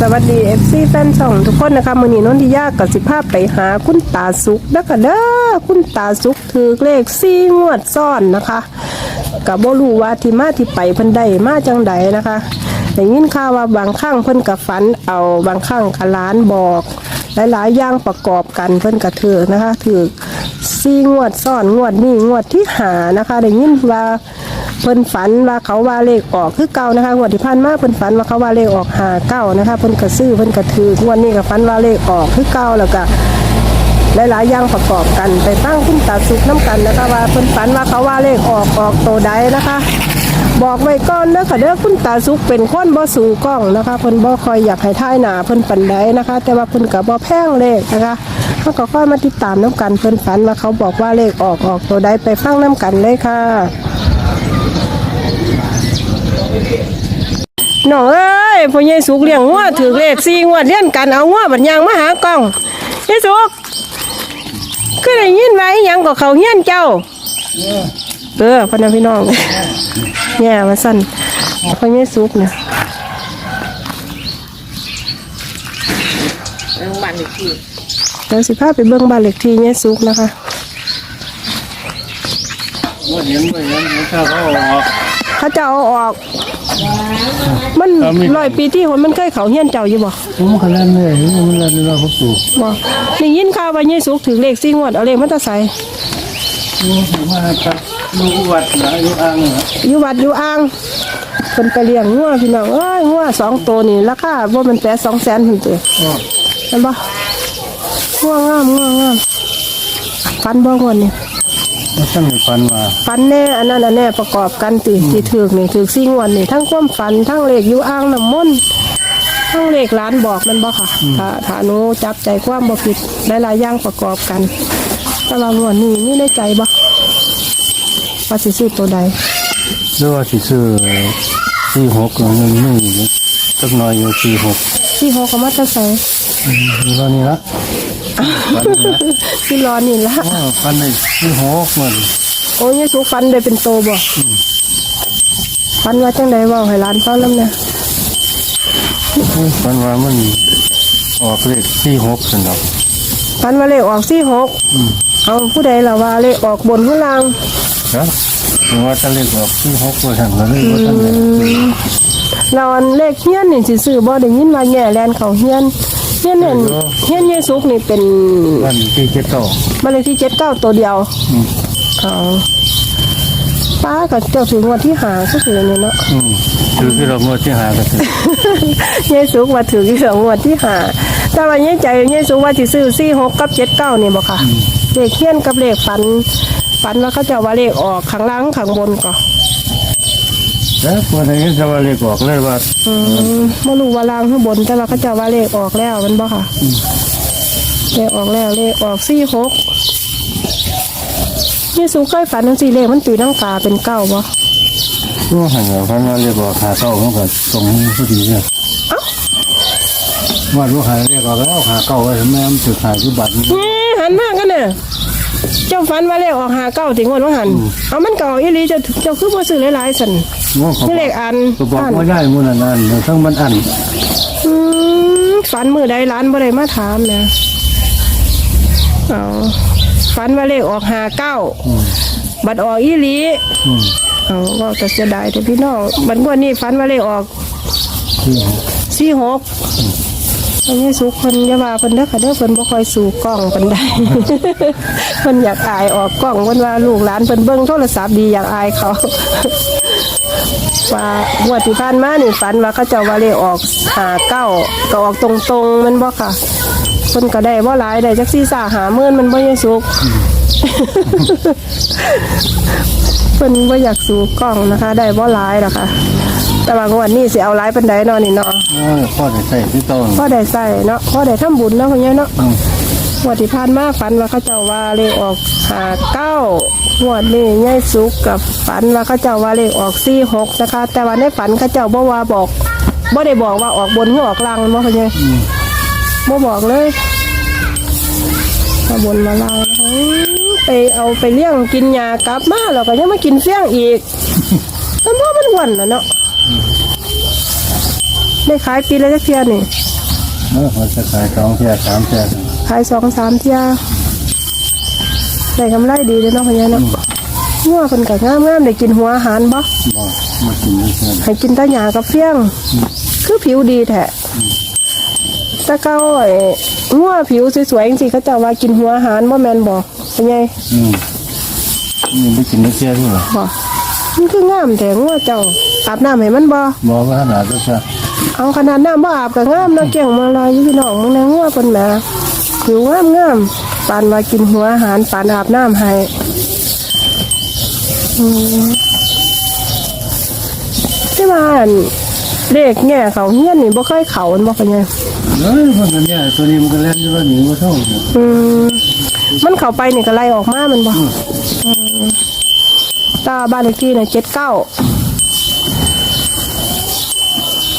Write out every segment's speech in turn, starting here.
สวัสดีเอฟซีแฟนช่องทุกคนนะคะมือนี้นนทิยากับสิภาพไปหาคุณตาสุกแล้วก็เด้อคุณตาสุกถือเลขซี่งวดซ่อนนะคะกับบ่รู้ว่าที่มาที่ไปเพิ่นได้มาจังใดนะคะได้ยินข่าวว่าบางครั้งเพิ่นกับฝันเอาบางครั้งกับล้านบอกหลายๆอย่างประกอบกันเพิ่นก็ถือนะคะถือซี่งวดซ่อนงวดนี้งวดที่หานะคะได้ยินว่า เพิ่นฝันว่าเขาว่าเลขออกคือเก่านะคะงวดที่ผ่านมาเพิ่นฝันว่าเขาว่าเลขออกหาเก้านะคะเพิ่นก็ซื้อเพิ่นก็ถืองวดนี้ก็ฝันว่าเลขออกคือเก่าแล้วก็หลายๆอย่างประกอบกันไปตั้งคุณตาสุกน้ำกันนะคะว่าเพิ่นฝันว่าเขาว่าเลขออกออกโตใดนะคะบอกไว้ก่อนเด้อค่ะเด้อคุณตาสุกเป็นคนบ่สู่กล้องนะคะเพิ่นบ่คอยอยากให้ท่ายหนาเพิ่นปานใดนะคะ แต่ว่าเพิ่นก็บ่แพงเลขนะคะเขาก็ค่อยมาติดตามน้ำกันเพิ่นฝันว่าเขาบอกว่าเลขออกออกตัวใดไปฟังน้ำกันเลยค่ะ น้องเอ้ยพ่อใหญ่สุกเลี้ยงงัวถือเลขสี่งวดเลี้ยนกันเอางัวบัดยางมาหากล้องยายสุกคือได้ยินไว้หยังก็เขาเฮียนเจ้า เออพ่อน้าพี่น้องเนี่ยมาสั่นพ่อใหญ่สุกเนี่ยโรงพยาบาลอีกทีเดี๋ยวสิพาไปเบิ่งบ้านเลขที่ยายสุกนะคะว่าเห็นว่าเห็นถ้าเขาออก เขาจะเอาออก มันเอามีร้อยปีที่คนมันเคยเขาเฮียนเจ้าอยู่บ่ผมก็เล่นเลยมันเล่นเราเขาปลูกบ่ได้ยินข่าวว่ายายสุกถือเลขสี่งวดเอาเลขมันจะใส่มาครับลูกวัดนะอยู่อ่างนะอยู่วัดอยู่อ่างเป็นไปเลี้ยงงัวพี่น้องเอ้ยงัวสองตัวนี่ราคาว่ามันแปดสองแสนถึงตัวเห็นปะงัวงามงัวงามฟันบ่งวนนี่ มาตั้งแต่ฟันมาฟันแน่อันนั้นอันแน่ประกอบกันตีที่ถือกนี่ถือกซี่งวนนี่ทั้งความฝันทั้งเลขอยู่อ่างน้ำมนต์ทั้งเลขร้านบอกมันบ่ค่ะถ้าถ้าหนูจับใจความบ่ผิดหลายๆอย่างประกอบกันแต่ว่างวดนี้นี่ในใจบ่ว่าสิซื้อตัวใดหรือว่าสิซื้อสี่หกหนึ่งหนึ่งสักหน่อยอยู่สี่หกที่หกก็มาจะใส่อยู่แล้วนี่ละฟันนี่ละ ที่รอนี่ละอ๋อฟันในสี่หกมันโอ้ยสูฟันได้เป็นโตบ่ฟันว่าจังไดเว่าให้ร้านฟังแล้วเนี่ยฟันว่ามันออกเลขสี่หกสนอกฟันว่าเลขออกสี่หกเอาผู้ใดล่ะว่าเลขออกบนข้างล่างครับถึงว่าจะเลขออกสี่หกว่าสั่งก็เลยว่าตั้งแต่เราอันเลขเฮียนนี่สิซื้อบ่ได้ยินว่าแง่แลนเขาเฮียน เฮียนเนี่ยเฮียนเยซุกนี่เป็นวันที่เจ็ดต่อบ้านเลขที่เจ็ดเก้าตัวเดียวอืมเอาป้ากับเจ้าถึงวันที่หาก็คือเนี่ยเนาะอืมคือที่เราเมื่อที่หากันถึงยายสุกว่าถือที่สองงวดที่หาแต่ว่ายายใจยายสุกว่าสิซื้อสี่หกกับเจ็ดเก้านี่บ่ค่ะเลขเขียนกับเลขฝันฝันว่าเขาจะว่าเลขออกข้างล่างข้างบนก่อน แล้ววันนี้จะว่าเลขออกเลยว่าอืมไม่รู้ว่าล่างข้างบน แต่ว่าเขาจะว่าเลขออกแล้วมันบ่ค่ะ เลขออกแล้วเลขออกสี่หกยายสุกเคยฝันทั้งสี่เลขมันตีนังกาเป็นเก้าบ่ช่วหันเราพันว่าเลขออกหาเก้ามันก็ตรงนี้พอดีเนี่ยว่ารู้หาเลขออกแล้วหาเก้าไว้ทำไมมันจุดหายจุบัตรนี่หันมากันเนี่ย เจ้าฝันว่าเลขออกหาเก้าถึงวันว่าหันเอามันเก่าอีหลีเจ้าเจ้าคือบ่ซื้อหลายๆสันว่าเขานี่เลขอันก็บอกอันว่าได้มูลนั่นทั้งมันอันอืมฝันมือใดร้านบ่ได้มาถามนะเอาฝันว่าเลขออกหาเก้าบัดออกอีหลีอืมเอาก็จะเสียดายแต่พี่น้องบัดงวดนี้ฝันว่าเลขออกที่หกสี่หก อันนี้สุกคนอยาว่าเพิ่นเด้อค่ะเด้อเพิ่นบ่ค่อยสู่กล้องปานใดเพิ่นอยากอายออกกล้องเพิ่นว่าลูกหลานเพิ่นเบิ่งโทรศัพท์ดีอยากอายเขาว่างวดที่ผ่านมานี่ฝันว่าเขาเจ้าว่าเลขออกหาเก้าก็ออกตรงๆมันบ่ค่ะเพิ่นก็ได้บ่หลายได้จักซี่ซ่าหาหมื่อนมันบ่ยังสุก เพิ่นบ่อยากสู่กล้องนะคะ ได้บ่หลายหรอกค่ะ แต่ว่างวดนี้สิเอาหลายปานใดเนาะนี่เนาะโอ้ยพ่อจะใส่ที่ต้นพ่อได้ใส่เนาะพ่อได้ทำบุญเนาะพ่อใหญ่เนาะอืมงวดที่ผ่านมาฝันว่าเขาเจ้าว่าเลขออกหาเก้างวดนี้ยายสุกกับฝันว่าเขาเจ้าว่าเลขออกสี่หกนะคะ แต่ว่าในฝันเขาเจ้าบ่ว่าบอกบ่ได้บอกว่าออกบนหรือออกล่างเนาะพ่อใหญ่อืมบ่บอกเลยมาบนมาล่างนะคะอื้อ ไปเอาไปเลี้ยงกินยากลับมาแล้วก็ยังมากินเฟี้ยงอีกมันว่ามันหวันนะเนาะได้ขายปีละจักเที่ยนี่เมื่อเขาจะขายสองเที่ยสามเที่ยขายสองสามเที่ยได้กำไรดีเลยเนาะพะยายเนาะงัวเพิ่นก็งามๆได้กินหัวอาหารบ่บอกมากินไม่เชื่อให้กินแตาหญ้ากับเฟี้ยง คือผิวดีแท้แตะเก้าไอ้งัวผิวสวยๆจังซี่เขาเจ้าว่ากินหัวอาหารบ่แม่นบ่ พะยายอืมนี่ไม่กินไม่เชื่อด้วยเหรอบ่มันคืองามแต่งัวเจ้าอาบน้ำให้มันบ่บอกว่าขนาดก็จะเอาขนาดน้ำบ่อาบก็งามเนาะเกี่ยงมาลอยอยู่พี่น้องมึงในงัวเพิ่นแหมผิวงามงามปานว่ากินหัวอาหารปานอาบน้ำให้อืมที่ว่าอั่นเลขแง่เขาเฮี้ยนนี่บ่เคยเขาอันบ่เป็นไงเอ้ยมันเนี่ยตัวนี้มันก็เล่นอยู่ว่าหนีว่าเท่าเนี่ยอืม มันเข้าไปนี่ก็ไล่ออกมามันบ่อืมตาบ้านเลขที่น่ะ79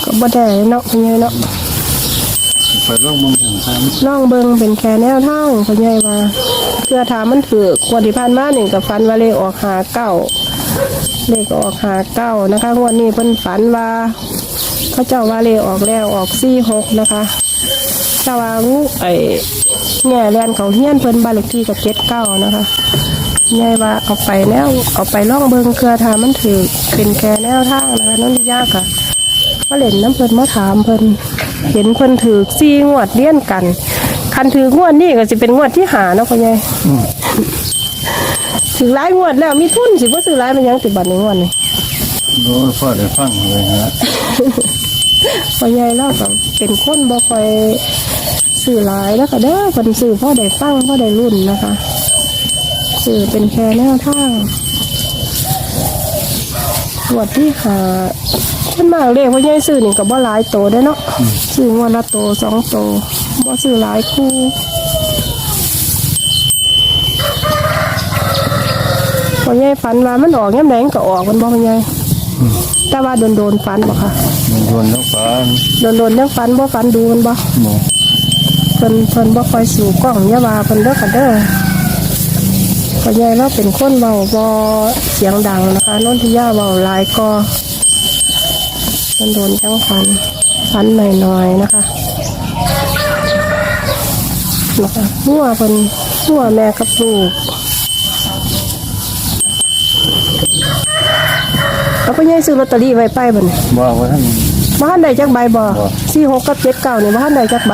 ก็บ่ได้เนาะเป็นไงเนาะไปลองมึงถึงทางล่องเบิงเป็นแค่แนวทางพ่อใหญ่ว่าเพื่อถามมันถือควรที่ผ่านมาหนึ่งกับฟันว่าเลขออกหาเก้าเลขออกหาเก้านะคะงวดนี้เพิ่นฝันว่าพระเจ้าว่าเลขออกแล้วออกสี่หกนะคะถ้าว่างูไอ้ แง่แลนเขาเฮี้ยนเพิ่นบ้านเลขที่กับเจ็ดเก้านะคะยายว่าเอาไปแล้วเอาไปล่องเบิงเครือถามมันถือเป็นแค่แนวทางนะคะนั่นยากอะมาเล่นน้ำเพิ่นมาถามเพิ่นเห็นเพิ่นถือซี่งวดเลี้ยนกัน คันถืองวดนี่ก็จะเป็นงวดที่หาเนาะพ่อใหญ่ถือหลายงวดแล้วมีทุนสิบ่ซื้อหลายมันยังติดบัตรในงวดนี่รู้พ่อได้ฟังเลยฮะพ่อใหญ่แล้วก็เป็นคนบ่ค่อย ซื้อหลายแล้วก็เด้อเพิ่นซื้อพ่อได้ฟังพ่อได้รุ่นนะคะซื้อเป็นแค่แนวทางงวดที่หาเพิ่นมากเลขพ่อใหญ่ซื้อนี่ก็บ่หลายโตได้อเนาะซื้องวดละโตสองโตบ่ซื้อหลายคู่พ่อใหญ่ฝันว่ามันออกแง้มแดงก็ออกมันบ่พ่อใหญ่แต่ว่าโดนโดนๆฝันบ่ค่ะมันโดนแล้วฟันโดนโดนๆยังฝันบ่ฝันดูมันบ่หมอเพิ่นเพิ่นบ่ค่อยสู่กล้องอย่าว่าเพิ่นเด้อค่ะเด้อพ่อใหญ่เราเป็นคนเว้าบ่เสียงดังนะคะนนทิยาเว้าหลายก็โดนโดนจังฝันฝันหน่อยๆนะคะนะคะหัวเพิ่นหัวแม่กับลูกเอาไปยัยซื้อลอตเตอรี่ไว้ไปบ่เนี่ยบอกว่าท่าน บ้านใดจักใบบ่บ่ สี่หกกับเจ็ดเก้าเนี่ยบ้านใดจักใบ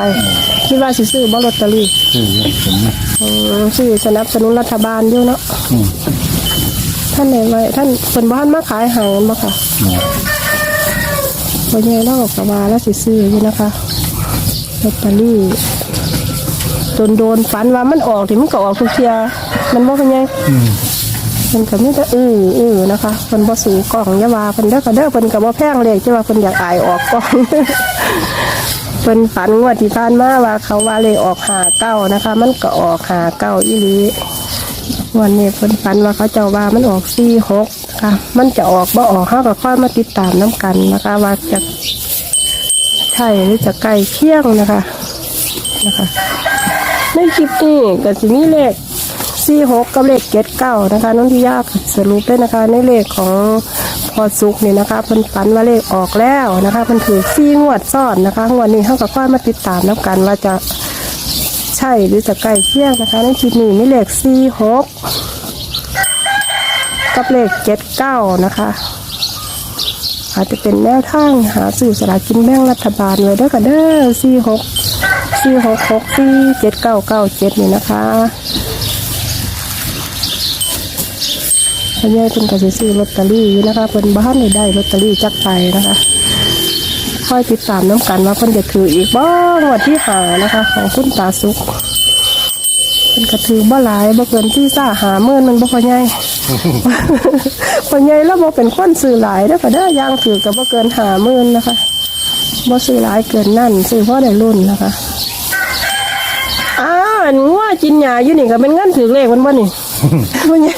คิดว่าสิซื้อบ่ลอตเตอรี่คือเรื่องผมนะอืมซื้อสนับสนุนรัฐบาลอยู่เนาะอืมท่านไหนไว้ท่านเป็นบ้านมาขายใหายบ่ค่ะหมอบ่ยัยเล่ากับว่าแล้วสิซื้ออยู่นะคะลอตเตอรี่โดนโดนๆฝันว่ามันออกที่มันก็ออกทุกเทียมันบ่เป็นไง อืมมันก็มีแต่อื้ออื้อนะคะเพิ่นบ่สู่กล้องยาว่าเพิ่นเด้อก็เด้อเพิ่นก็บ่แพงเลยที่ว่าเพิ่นอยากอายออกกล้องเพิ่นฝันงวดที่ผ่านมาว่าเขาว่าเลยออกหาเก้านะคะ มันก็ออกหาเก้าอีหลีวันนี้เพิ่นฝันว่าเขาเจ้าว่ามันออกสี่หกค่ะ มันจะออกบ่ออกเฮาก็ค่อยมาติดตามน้ำกันนะคะ ว่าจะใช่หรือจะใกล้เคียงนะคะนะคะในคลิปนี้ก็จะมีเลข สี่หกกับเลขเจ็ดเก้านะคะน้องที่ยากสรุปเลยนะคะ ในเลขของพอสุกเนี่ยนะคะเพิ่นฝันว่าเลขออกแล้วนะคะเพิ่นถือสี่งวดซ้อนนะคะงวดนี้เขาก็ค่อยมาติดตามแล้วกันว่าจะใช่หรือจะใกล้เคียงนะคะ ในคลิปนี้มีเลขสี่หกกับเลขเจ็ดเก้านะคะอาจจะเป็นแนวทางหาสื่อสลากกินแบ่งรัฐบาลไว้เด้อกันเด้อสี่หกสี่หกหกสี่เจ็ดเก้าเก้าเจ็ดนี่นะคะ พ่อใหญ่เป็นกสิซื้อลอตเตอรี่อยู่นะคะเป็นบ้านได้ได้ลอตเตอรี่จักไปนะคะค่อยติดตามน้ำกันว่าเพิ่นจะถืออีกบ้างวันที่หานะคะ ของคุณตาสุกเป็นกระถือบ่หลายบ่เกินที่ซ่าหาเมื่อนมันบ่พอใหญ่พอใหญ่แล้วบ่เป็นคนซื้อหลายแล้วก็ได้อยางถือกับบ่เกินหาหมื่อนนะคะบ่ซื้อหลายเกินนั่นซื้อเพราะได้รุ่นนะคะอ้าวอันงัวจินหยาอยู่นี่ก็เป็นเงินถือเลขมันบ่นี่บ่ใหญ่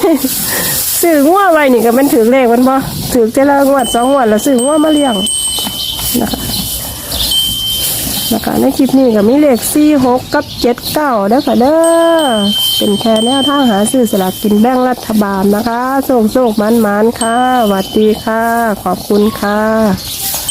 ซื้องัวไว้นี่ก็มันถือเลขมันบ่ถือแต่ละงวดสองงวดแล้วซื้องัวมาเลี้ยงนะคะนะคะในคลิปนี้ก็มีเลขสี่หกกับเจ็ดเก้าเด้อค่ะเด้อเป็นแค่แนวทางหาซื้อสลากกินแบ่งรัฐบาลนะคะโชคโชคมันมันค่ะสวัสดีค่ะ ขอบคุณค่ะ